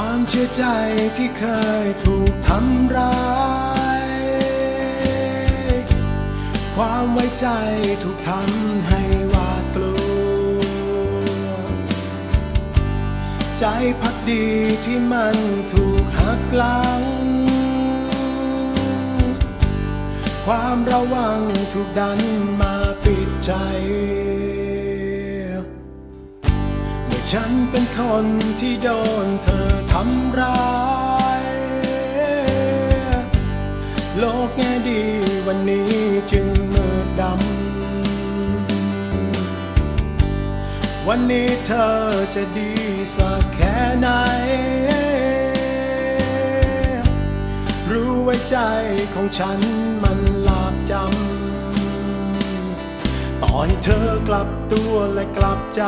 ความเชื่อใจที่เคยถูกทำร้าย ความไว้ใจถูกทำให้หวาดกลัว ใจพักดีที่มันถูกหักหลัง ความระวังถูกดันมาปิดใจ ฉันเป็นคนที่โดนเธอทำร้าย โลกแง่ดีวันนี้จึงมืดดำ วันนี้เธอจะดีสักแค่ไหน รู้ไว้ใจของฉันมันหลาบจำ ต่อให้เธอกลับตัวและกลับใจ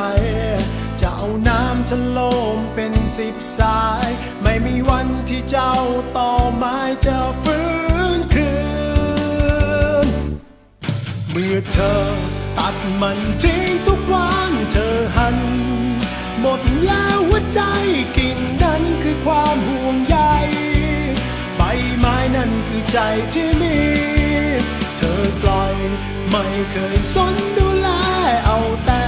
ฉโลมเป็นสิบสาย ไม่มีวันที่เจ้าต่อไม้จะฟื้นคืน เมื่อเธอตัดมันทิ้งทุกวันเธอหัน หมดแล้วหัวใจกิ่งนั้นคือความห่วงใยใบไม้นั่นคือใจที่มี เธอปล่อยไม่เคยสนดูแลเอาแต่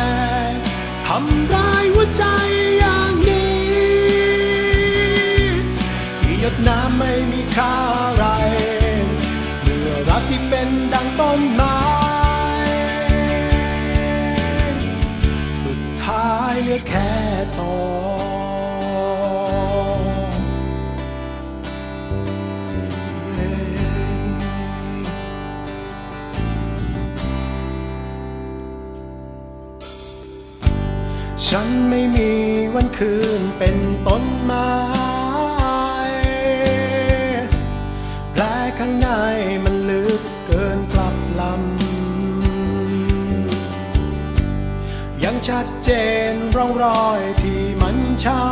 ทำร้าย ไม่มีค่าอะไร เมื่อรักที่เป็นดังต้นไม้สุดท้ายเหลือแค่ตอฉันไม่มีวันคืนเป็นต้นไม้ ยังชัดเจนร่องรอยที่มันช้ำ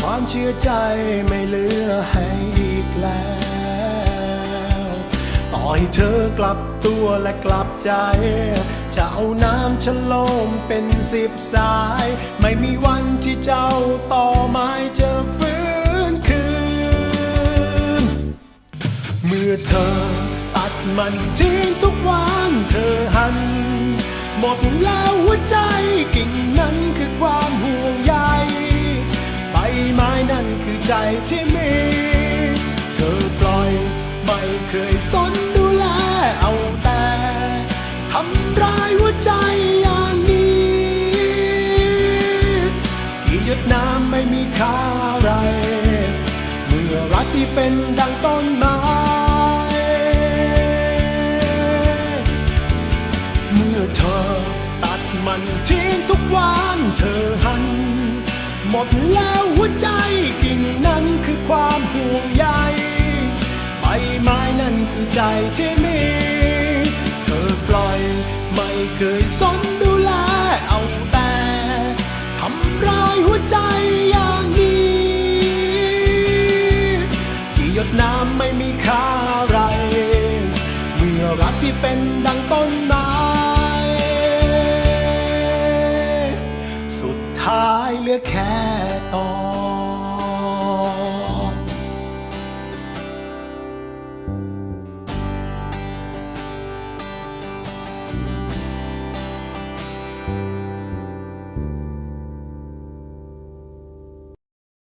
ความเชื่อใจไม่เหลือให้อีกแล้ว ต่อให้เธอกลับตัวและกลับใจ จะเอาน้ำฉโลมเป็นสิบสาย ไม่มีวันที่เจ้าต่อไม้จะฟื้นคืน เมื่อเธอ มันทิ้งทุกวันเธอหัน หมดแล้วหัวใจกิ่งนั้นคือความห่วงใยใบไม้นั่นคือใจที่มี เธอปล่อยไม่เคยสนดูแลเอาแต่ทำร้ายหัวใจอย่างนี้กี่หยดน้ำไม่มีค่าอะไร เมื่อรักที่เป็นดังต้นไม้ มันทิ้งทุกวันเธอหัน หมดแล้วหัวใจกิ่งนั้นคือความห่วงใยใบไม้นั่นคือใจที่มี เธอปล่อยไม่เคยสนดูแลเอาแต่ทำร้ายหัวใจอย่างนี้กี่หยดน้ำไม่มีค่าอะไร เมื่อรักที่เป็นดังต้นไม้ สุดท้ายเหลือแค่ตอ